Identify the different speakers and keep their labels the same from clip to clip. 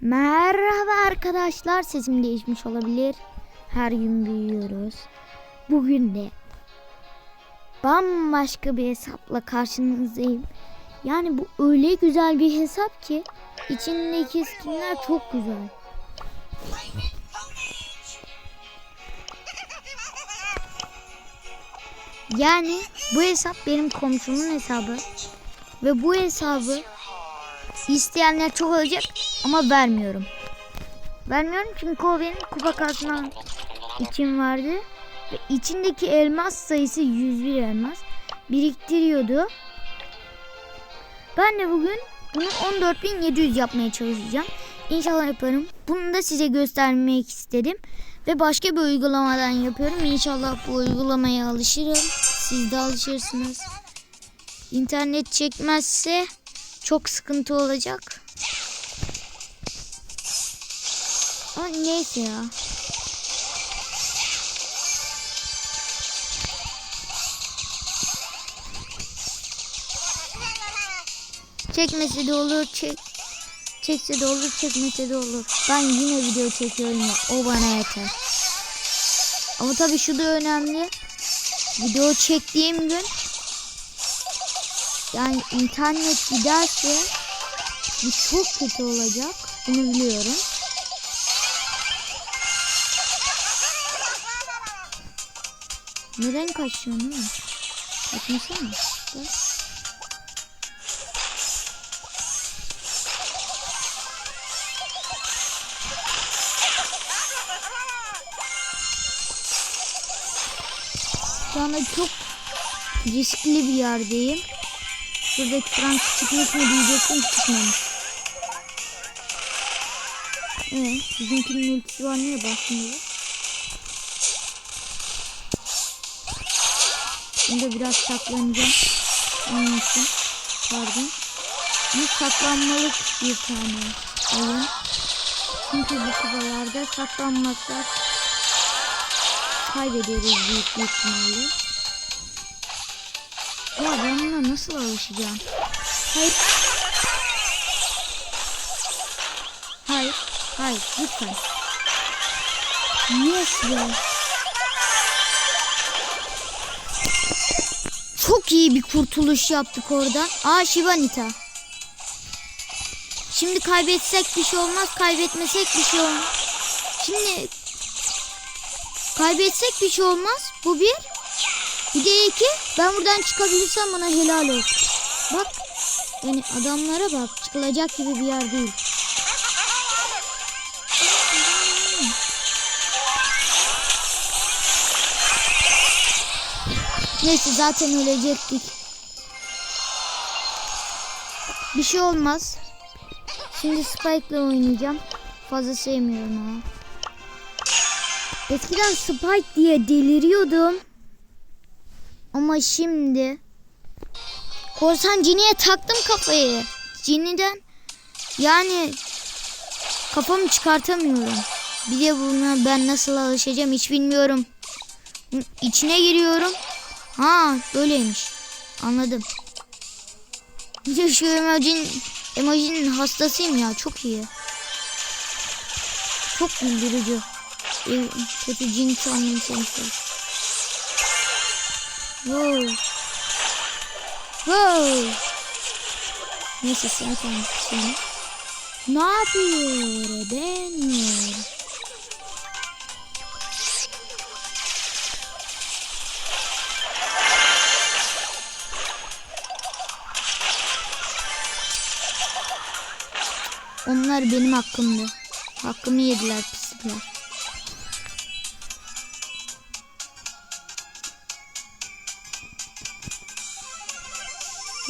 Speaker 1: Merhaba arkadaşlar sesim değişmiş olabilir. Her gün büyüyoruz. Bugün de bambaşka bir hesapla karşınızdayım. Yani bu öyle güzel bir hesap ki içindeki skinler çok güzel. Yani bu hesap benim komşumun hesabı ve bu hesabı isteyenler çok olacak ama vermiyorum. Vermiyorum çünkü o benim kupa kasmam için vardı. Ve içindeki elmas sayısı 101 elmas. Biriktiriyordu. Ben de bugün bunu 14.700 yapmaya çalışacağım. İnşallah yaparım. Bunu da size göstermek istedim. Ve başka bir uygulamadan yapıyorum. İnşallah bu uygulamaya alışırım. Siz de alışırsınız. İnternet çekmezse çok sıkıntı olacak. Ama neyse ya. Çekmesi de olur, çek çekse de olur, çekmese de olur. Ben yine video çekiyorum ya. O bana yeter. Ama tabii şu da önemli. Video çektiğim gün yani internet giderse bu çok kötü olacak. Bunu biliyorum. Neden kaçıyorsun oğlum? Kaçmasana. Gel. Şu çok riskli bir yerdeyim. Şuradaki Frank çıkmış mı diyecektim çıkmamış. Evet bizimkinin ultisi var niye basmıyor? Şimdi biraz saklanacağım. Onun için. Pardon. Bu saklanmalık bir tane oyun. Çünkü bu kupalarda saklanmazsak kaybederiz büyük bir ihtimalle. Nasıl alışacağım? Hayır. Hayır. Hayır. Lütfen. Yes be. Çok iyi bir kurtuluş yaptık oradan. Aa Shibanita. Şimdi kaybetsek bir şey olmaz. Kaybetmesek bir şey olmaz. Şimdi kaybetsek bir şey olmaz. Bu bir. Bir de iki. Ben buradan çıkabilirsem bana helal olsun. Bak. Yani adamlara bak. Çıkılacak gibi bir yer değil. Neyse zaten ölecektik. Bir şey olmaz. Şimdi Spike'la oynayacağım. Fazla sevmiyorum ama. Eskiden Spike diye deliriyordum. Ama şimdi Korsan Cini'ye taktım kafayı. Cini'den yani kafamı çıkartamıyorum. Bir de buna ben nasıl alışacağım hiç bilmiyorum. İçine giriyorum. Ha böyleymiş. Anladım. Bir de şu emojinin, emojinin hastasıyım ya. Çok iyi. Çok güldürücü. Ee, Kötü cin sandım sensör. Wow. Wow. Neyse zaten seni. Ne yapıyor? Deniyor. Onlar benim hakkımdı. Hakkımı yediler pislikler.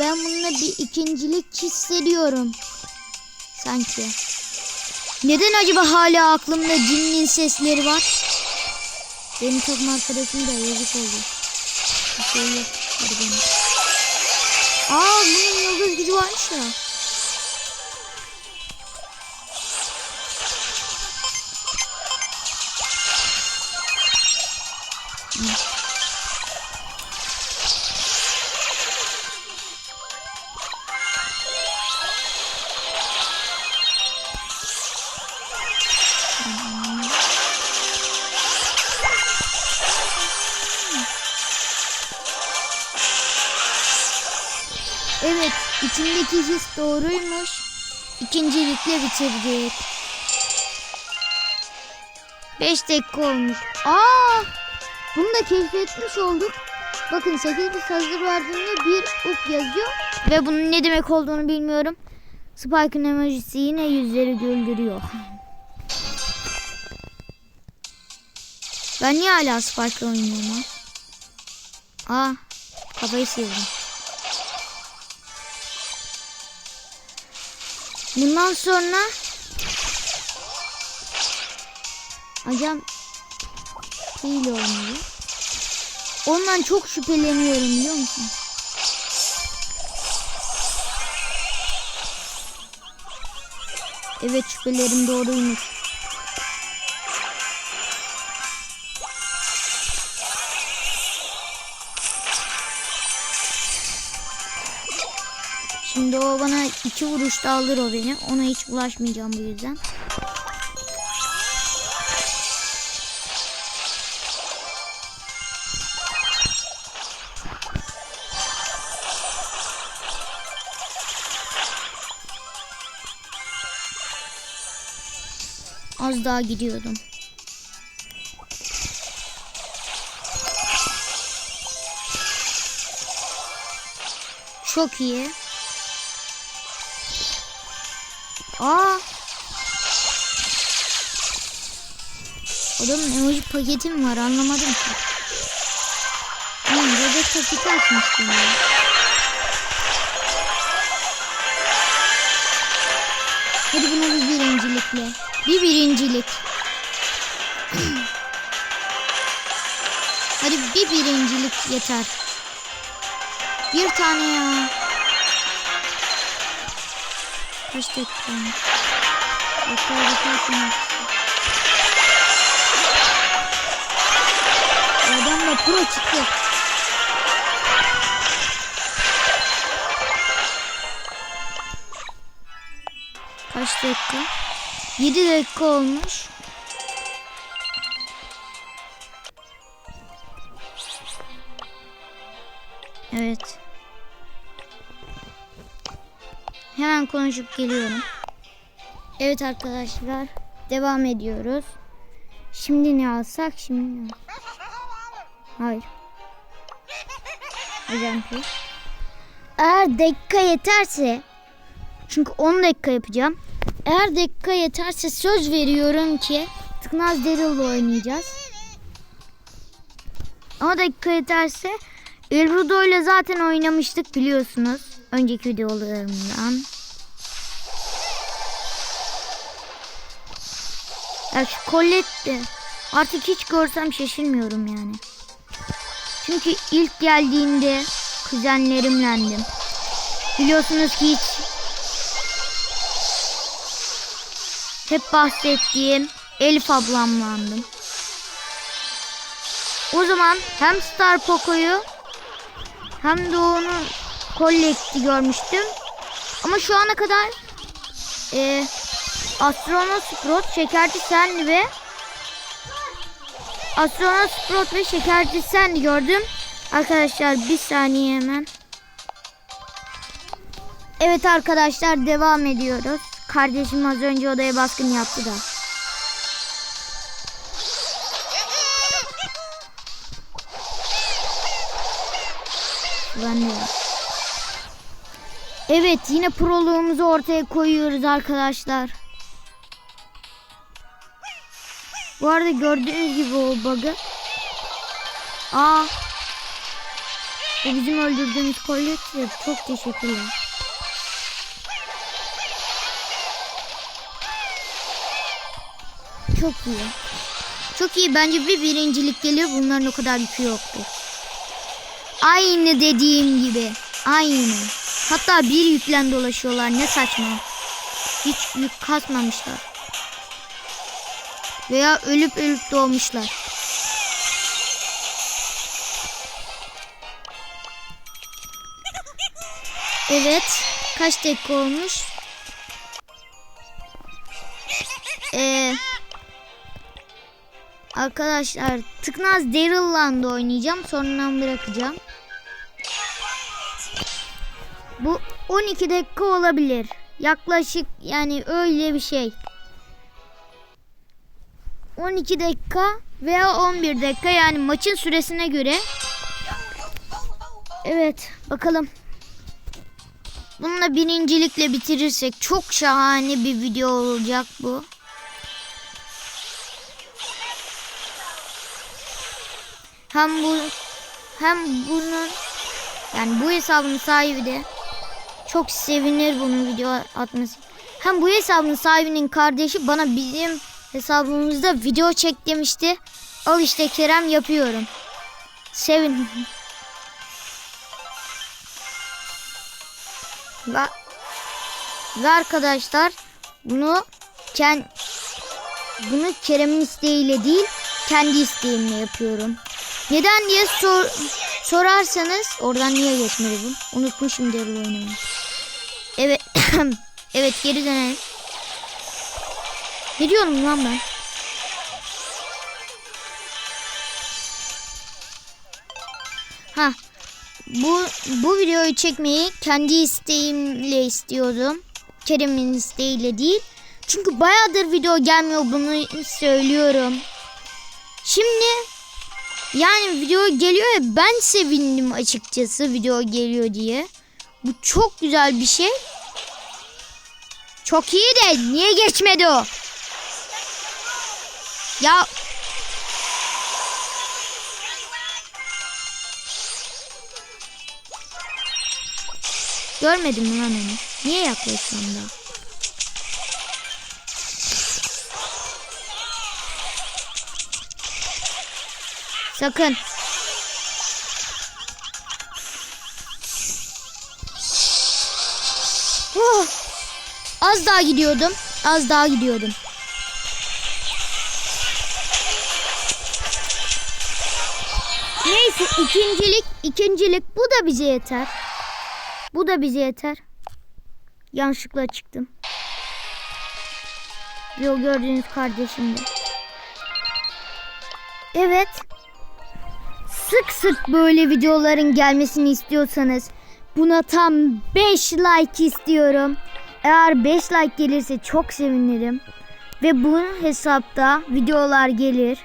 Speaker 1: Ben bununla bir ikincilik hissediyorum. Sanki. Neden acaba hala aklımda cinnin sesleri var? Benim takım arkadaşım da yazık oldu. Bir şey yok. Hadi benim. Aa bunun yıldız gücü varmış ya. İçindeki his doğruymuş. İkincilikle bitirdik. 5 dakika olmuş. Aa! Bunu da keşfetmiş olduk. Bakın 8 bir hazır verdiğinde bir up yazıyor. Ve bunun ne demek olduğunu bilmiyorum. Spike'ın emojisi yine yüzleri güldürüyor. Ben niye hala Spike'la oynuyorum ha? Aa, kafayı sıyırdım. Bundan sonra Ajan ile oynuyor. Ondan çok şüpheleniyorum biliyor musun? Evet şüphelerim doğruymuş. Şimdi o bana iki vuruşta alır o beni. Ona hiç bulaşmayacağım bu yüzden. Az daha gidiyordum. Çok iyi. Aa. Adamın emoji paketi mi var anlamadım ki. Hmm, bebek paketi açmıştım ya. Hadi buna bir birincilikle. Bir birincilik. Hadi bir birincilik yeter. Bir tane ya. Kaç dakika? Dakika dakika. Adam da pro çıktı. Kaç dakika? 7 dakika olmuş. Evet. Hemen konuşup geliyorum. Evet arkadaşlar. Devam ediyoruz. Şimdi ne alsak? Şimdi ne alsak? Hayır. Hocam. Eğer dakika yeterse çünkü 10 dakika yapacağım. Eğer dakika yeterse söz veriyorum ki Tıknaz Daryl'la oynayacağız. Ama dakika yeterse Elrudo ile zaten oynamıştık biliyorsunuz. Önceki videolarımdan. Ya şu Colette artık hiç görsem şaşırmıyorum yani. Çünkü ilk geldiğinde kuzenlerimlendim. Biliyorsunuz ki hiç hep bahsettiğim Elif ablamlandım. O zaman hem Star Poco'yu hem de onu Collect'i görmüştüm. Ama şu ana kadar e, Astronot Sprout, Şekerci Sen ve Astronot Sprout ve Şekerci Sen gördüm. Arkadaşlar bir saniye hemen. Evet arkadaşlar devam ediyoruz. Kardeşim az önce odaya baskın yaptı da. Evet yine proluğumuzu ortaya koyuyoruz arkadaşlar. Bu arada gördüğünüz gibi o bug'ı. Aa. Bu bizim öldürdüğümüz kolyeçler. Çok teşekkürler. Çok iyi. Çok iyi. Bence bir birincilik geliyor. Bunların o kadar yükü yoktu. Aynı dediğim gibi. Aynı. Hatta bir yüklen dolaşıyorlar. Ne saçma. Hiç yük kasmamışlar. Veya ölüp ölüp doğmuşlar. Evet. Kaç dakika olmuş? Ee, arkadaşlar Tıknaz Daryl'la da oynayacağım. Sonradan bırakacağım. Bu 12 dakika olabilir. Yaklaşık yani öyle bir şey. 12 dakika veya 11 dakika yani maçın süresine göre. Evet bakalım. Bununla birincilikle bitirirsek çok şahane bir video olacak bu. Hem bu hem bunun yani bu hesabın sahibi de çok sevinir bunun video atması. Hem bu hesabın sahibinin kardeşi bana bizim hesabımızda video çek demişti. Al işte Kerem yapıyorum. Sevin. Ve, ve arkadaşlar bunu ken, bunu Kerem'in isteğiyle değil kendi isteğimle yapıyorum. Neden diye sor, sorarsanız oradan niye geçmedi bu? Unutmuşum Daryl oynamayı. Evet. evet geri dönelim. Ne diyorum lan ben? Ha. Bu bu videoyu çekmeyi kendi isteğimle istiyordum. Kerem'in isteğiyle değil. Çünkü bayağıdır video gelmiyor bunu söylüyorum. Şimdi yani video geliyor ya ben sevindim açıkçası video geliyor diye. Bu çok güzel bir şey. Çok iyi de niye geçmedi o? Ya Görmedim lan onu? Niye yaklaşıyorum da? Sakın. Az daha gidiyordum. Az daha gidiyordum. Neyse ikincilik ikincilik bu da bize yeter. Bu da bize yeter. Yanlışlıkla çıktım. Ve o gördüğünüz kardeşim de. Evet. Sık sık böyle videoların gelmesini istiyorsanız buna tam 5 like istiyorum. Eğer 5 like gelirse çok sevinirim. Ve bu hesapta videolar gelir.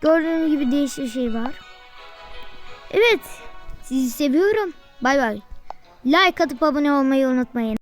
Speaker 1: Gördüğünüz gibi değişik şey var. Evet. Sizi seviyorum. Bay bay. Like atıp abone olmayı unutmayın.